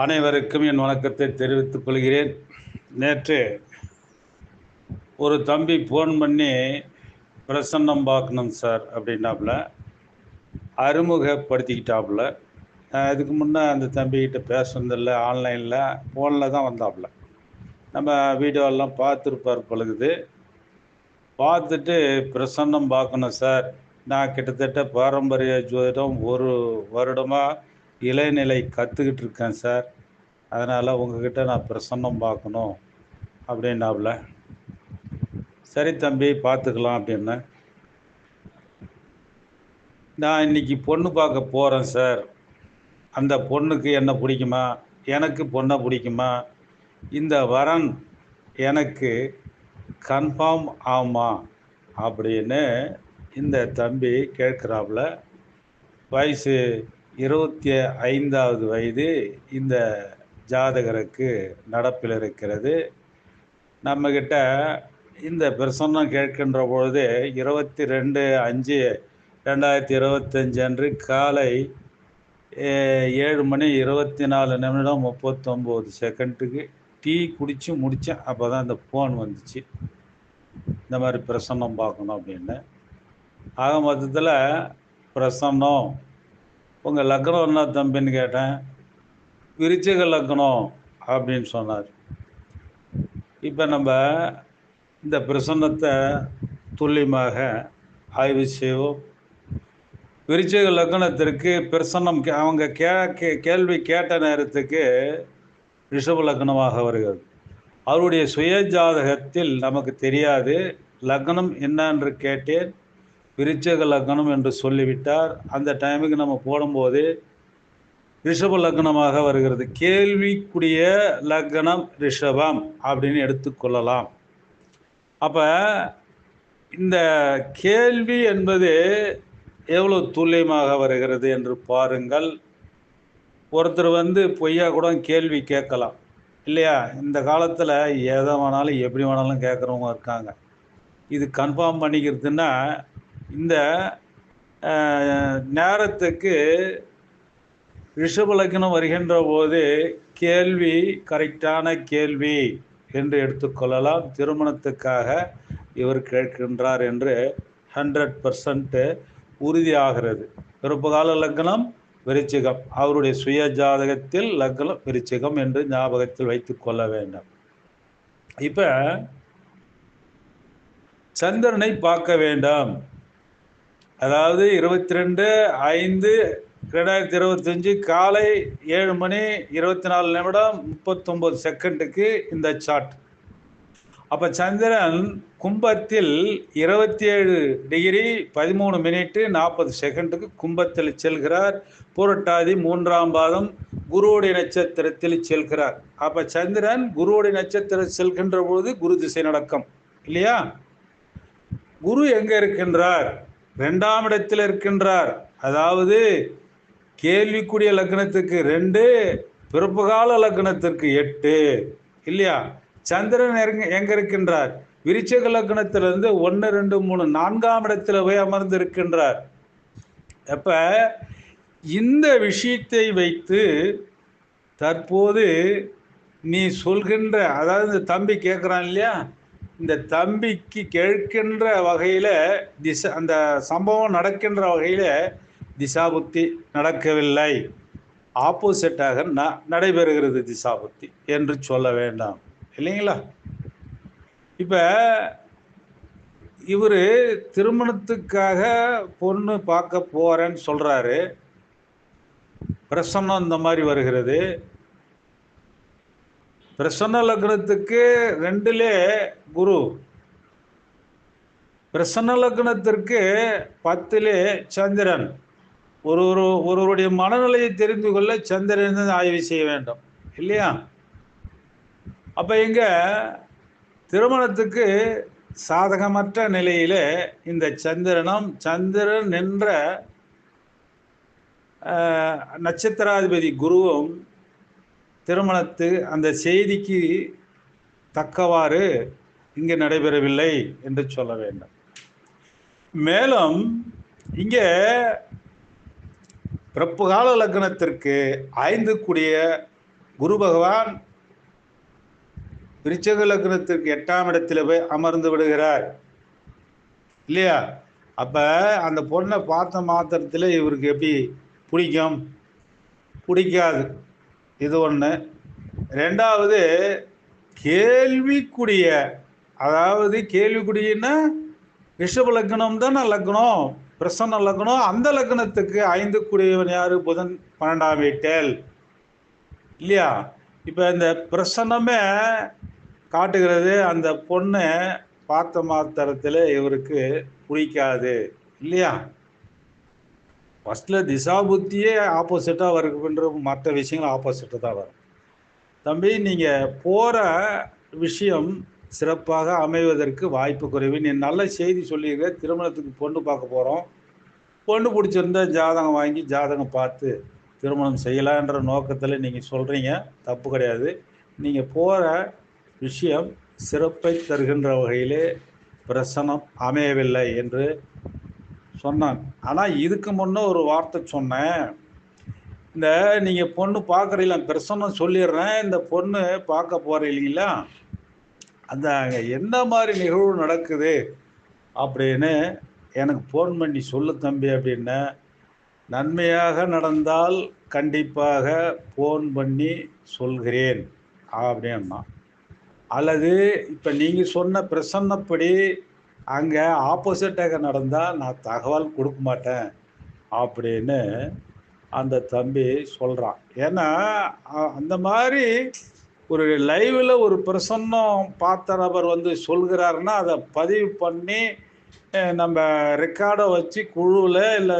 அனைவருக்கும் என் வணக்கத்தை தெரிவித்துக் கொள்கிறேன். நேற்று ஒரு தம்பி ஃபோன் பண்ணி பிரசன்னம் பார்க்கணும் சார் அப்படின்னாப்புல அறிமுகப்படுத்திக்கிட்டாப்புல. நான் இதுக்கு முன்னே அந்த தம்பிக்கிட்ட பேசுனதில்ல ஆன்லைனில் ஃபோனில் தான் வந்தாப்புல. நம்ம வீடியோலாம் பார்த்துருப்பார் பழகுது பார்த்துட்டு பிரசன்னம் பார்க்கணும் சார். நான் கிட்டத்தட்ட பாரம்பரிய ஜோதிடம் ஒரு வருடமாக இளைநிலை கற்றுக்கிட்டு இருக்கேன் சார். அதனால் உங்ககிட்ட நான் பிரசன்னம் பார்க்கணும் அப்படின்னாப்புல சரி தம்பி பார்த்துக்கலாம் அப்படின்னு. நான் இன்னைக்கு பொண்ணு பார்க்க போகிறேன் சார். அந்த பொண்ணுக்கு என்ன பிடிக்குமா? எனக்கு பொண்ணை பிடிக்குமா? இந்த வரன் எனக்கு கன்ஃபார்ம் ஆகுமா? அப்படின்னு இந்த தம்பி கேட்குறாப்புல வயசு இருபத்தி ஐந்தாவது வயது இந்த ஜாதகருக்கு நடப்பில் இருக்கிறது நம்மக்கிட்ட இந்த பிரசன்னம் கேட்கின்ற பொழுது இருபத்தி ரெண்டு அஞ்சு ரெண்டாயிரத்தி இருபத்தஞ்சு அன்று காலை ஏழு மணி இருபத்தி நாலு நிமிடம் முப்பத்தொம்போது செகண்டுக்கு டீ குடித்து முடித்தேன் அப்போ தான் இந்த ஃபோன் வந்துச்சு. இந்த மாதிரி பிரசன்னம் பார்க்கணும் அப்படின்னு. ஆக மொத்தத்தில் பிரசன்னம் உங்கள் லக்னம் என்ன தம்பின்னு கேட்டேன். விருச்சிக லக்னம் அப்படின்னு சொன்னார். இப்போ நம்ம இந்த பிரசன்னத்தை துல்லியமாக ஆய்வு செய்வோம். விருச்சிக லக்னத்திற்கு பிரசன்னம் அவங்க கே கேள்வி கேட்ட நேரத்துக்கு ரிஷப லக்னமாக வருகிறது. அவருடைய சுய ஜாதகத்தில் நமக்கு தெரியாது லக்னம் என்னன்று கேட்டேன். விருச்சக லக்னம் என்று சொல்லிவிட்டார். அந்த டைமுக்கு நம்ம போடும்போது ரிஷப லக்னமாக வருகிறது. கேள்விக்குரிய லக்னம் ரிஷபம் அப்படின்னு எடுத்துக்கொள்ளலாம் அப்போ இந்த கேள்வி என்பது எவ்வளோ துல்லியமாக வருகிறது என்று பாருங்கள். ஒருத்தர் வந்து பொய்யா கூட கேள்வி கேட்கலாம். இல்லையா? இந்த காலத்தில் எதை வேணாலும் எப்படி வேணாலும் கேட்குறவங்க இருக்காங்க. இது கன்ஃபார்ம் பண்ணிக்கிறதுன்னா இந்த நேரத்துக்கு ரிஷபலக்கணம் வருகின்ற போது கேள்வி கரெக்டான கேள்வி என்று எடுத்துக்கொள்ளலாம் திருமணத்துக்காக இவர் கேட்கின்றார் என்று ஹண்ட்ரட் பர்சன்ட்டு உறுதியாகிறது. பிறப்புகால லக்னம் விருச்சிகம். அவருடைய சுய ஜாதகத்தில் லக்னம் விருச்சிகம் என்று ஞாபகத்தில் வைத்துக்கொள்ள வேண்டும். இப்போ சந்திரனை பார்க்க வேண்டாம். அதாவது இருபத்தி ரெண்டு ஐந்து ரெண்டாயிரத்தி இருபத்தஞ்சு காலை ஏழு மணி இருபத்தி நாலு நிமிடம் முப்பத்தொம்பது செகண்டுக்கு இந்த சாட். அப்போ சந்திரன் கும்பத்தில் இருபத்தி ஏழு டிகிரி பதிமூணு மினிட்டு நாற்பது செகண்டுக்கு கும்பத்தில் செல்கிறார். பூரட்டாதி மூன்றாம் பாதம் குருவுடைய நட்சத்திரத்தில் செல்கிறார். அப்போ சந்திரன் குருவோடைய நட்சத்திரம் செல்கின்ற பொழுது குரு திசை நடக்கும். இல்லையா? குரு எங்கே இருக்கின்றார்? ரெண்டாம் இடத்தில் இருக்கின்றார். அதாவது கேள்விக்குரிய லக்னத்துக்கு ரெண்டு பிறப்புகால லக்னத்திற்கு எட்டு. இல்லையா? சந்திரன் எங்க இருக்கின்றார்? விருச்சக லக்னத்திலிருந்து ஒன்று ரெண்டு மூணு நான்காம் இடத்துல போய் அமர்ந்து இருக்கின்றார் அப்ப இந்த விஷயத்தை வைத்து தற்போது நீ சொல்கின்ற அதாவது இந்த தம்பி கேட்குறான் இல்லையா? இந்த தம்பிக்கு கேட்கின்ற வகையில் திசை அந்த சம்பவம் நடக்கின்ற வகையில் திசாபுத்தி நடக்கவில்லை. ஆப்போசிட்டாக ந நடைபெறுகிறது திசாபுத்தி என்று சொல்ல வேண்டாம். இல்லைங்களா? இப்போ இவர் திருமணத்துக்காக பொண்ணு பார்க்க போகிறேன்னு சொல்கிறாரு பிரசன்னம் இந்த மாதிரி வருகிறது. பிரசன்ன லக்னத்துக்கு ரெண்டுலே குரு. பிரசன்ன லக்னத்திற்கு பத்திலே சந்திரன். ஒரு ஒரு ஒருவருடைய மனநிலையை தெரிந்து கொள்ள சந்திரன் ஆய்வு செய்ய வேண்டும். இல்லையா? அப்போ இங்க திருமணத்துக்கு சாதகமற்ற நிலையில் இந்த சந்திரனும் சந்திரன் என்ற நட்சத்திராதிபதி குருவும் திருமணத்து அந்த செய்திக்கு தக்கவாறு இங்கே நடைபெறவில்லை என்று சொல்ல வேண்டும். மேலும் இங்கே பிறப்புகால லக்னத்திற்கு ஐந்து கூடிய குரு பகவான் விருச்சக லக்னத்திற்கு எட்டாம் இடத்துல போய் அமர்ந்து விடுகிறார். இல்லையா? அப்போ அந்த பொண்ணை பார்த்த மாத்திரத்தில் இவருக்கு எப்படி பிடிக்கும்? பிடிக்காது. இது ஒன்று ரெண்டாவது கேள்விக்குடிய அதாவது கேள்விக்குடின்னா ரிஷப லக்னம் தானே லக்னம் பிரசன்ன லக்னம் அந்த லக்னத்துக்கு ஐந்து குடியவன் யார்? புதன் பன்னெண்டாம் வீட்டல். இல்லையா? இப்போ இந்த பிரசன்னமே காட்டுகிறது அந்த பொண்ணு பார்த்த மாத்திரத்தில் இவருக்கு பிடிக்காது. இல்லையா? ஃபஸ்ட்டில் திசா புத்தியே ஆப்போசிட்டாக வருகின்ற மற்ற விஷயங்கள் ஆப்போசிட்டாக தான் வரும். தம்பி நீங்கள் போகிற விஷயம் சிறப்பாக அமைவதற்கு வாய்ப்பு குறைவு. நீ நல்ல செய்தி சொல்லியிருக்க திருமணத்துக்கு பொண்ணு பார்க்க போகிறோம் பொண்ணு பிடிச்சிருந்தா ஜாதகம் வாங்கி ஜாதகம் பார்த்து திருமணம் செய்யலான்ற நோக்கத்தில் நீங்கள் சொல்கிறீங்க தப்பு கிடையாது. நீங்கள் போகிற விஷயம் சிறப்பை தருகின்ற வகையிலே பிரசனம் அமையவில்லை என்று சொன்னான் ஆனால் இதுக்கு முன்னே ஒரு வார்த்தை சொன்னேன். இந்த நீங்கள் பொண்ணு பார்க்குறீங்களா பிரசன்னம் சொல்லிடுறேன். இந்த பொண்ணு பார்க்க போகிறீங்களா அந்த அங்கே என்ன மாதிரி நிகழ்வு நடக்குது? அப்படின்னு எனக்கு ஃபோன் பண்ணி சொல்லு தம்பி அப்படின்னு நன்மையாக நடந்தால் கண்டிப்பாக ஃபோன் பண்ணி சொல்கிறேன் அப்படின்னா. அல்லது இப்போ நீங்கள் சொன்ன பிரசன்னப்படி அங்கே ஆப்போசிட்டாக நடந்தால் நான் தகவல் கொடுக்க மாட்டேன் அப்படின்னு அந்த தம்பி சொல்கிறான் ஏன்னா அந்த மாதிரி ஒரு லைவில் ஒரு பிரசன்னம் பார்த்த நபர் வந்து சொல்கிறாருன்னா அதை பதிவு பண்ணி நம்ம ரெக்கார்டை வச்சு குழுவில் இல்லை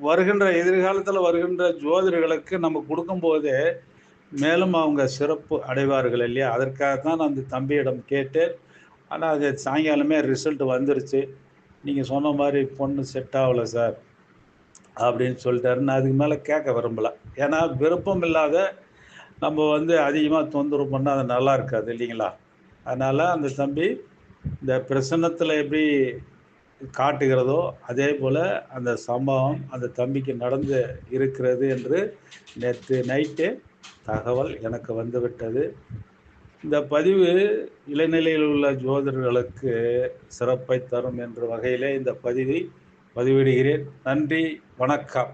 வருகின்ற எதிர்காலத்தில் வருகின்ற ஜோதிடர்களுக்கு நம்ம கொடுக்கும்போது மேலும் அவங்க சிறப்பு அடைவார்கள் இல்லையா? அதற்காக தான் நான் அந்த தம்பியிடம் கேட்டேன். ஆனால் அது சாயங்காலமே ரிசல்ட் வந்துருச்சு. நீங்கள் சொன்ன மாதிரி பொண்ணு செட் ஆகலை சார் அப்படின்னு சொல்லிட்டாரு. நான் அதுக்கு மேலே கேட்க விரும்பலை. ஏன்னா விருப்பம் இல்லாத நம்ம வந்து அதிகமாக தொந்தரவு பண்ணால் அது நல்லா இருக்காது இல்லைங்களா? அதனால் அந்த தம்பி இந்த பிரசன்னத்தில் எப்படி காட்டுகிறதோ அதே போல் அந்த சம்பவம் அந்த தம்பிக்கு நடந்து இருக்கிறது என்று நேற்று நைட்டு தகவல் எனக்கு வந்துவிட்டது இந்த பதிவு இளநிலையில் உள்ள ஜோதிடர்களுக்கு சிறப்பை தரும் என்ற வகையிலே இந்த பதிவை பதிவிடுகிறேன். நன்றி வணக்கம்.